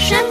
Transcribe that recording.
山